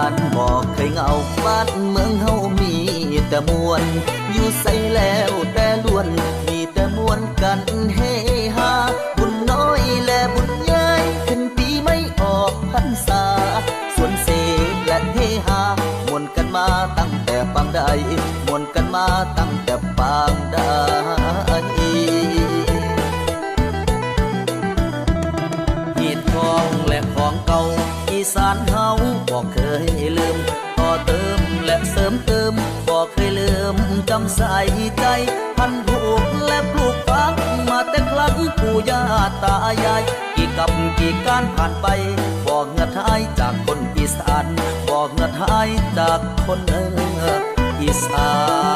านบอกเคยเงาบ้านเมืองเฮามีแต่มวลอยู่ใส่แล้วแต่ล้วน มีแต่มวลกันเฮฮาบุญน้อยและบุญใหญ่ขึ้นปีไม่ออกพรรษาส่วนเสกและเฮฮามวนกันมาตั้งแต่ปางใดมวนกันมาตั้งแต่ปางใดหีดทองและของเก่าอีสานเฮา เคยลืมต่อเติมและเสริมเติมบอกเคยลืมจำใส่ใจพันผูกและปลูกฝังมาแต่ครั้งปู่ย่าตายายกี่กับกี่การผ่านไป บอกเงือดหายจากคนอีสาน บอกเงือดหายจากคนเอออีสาน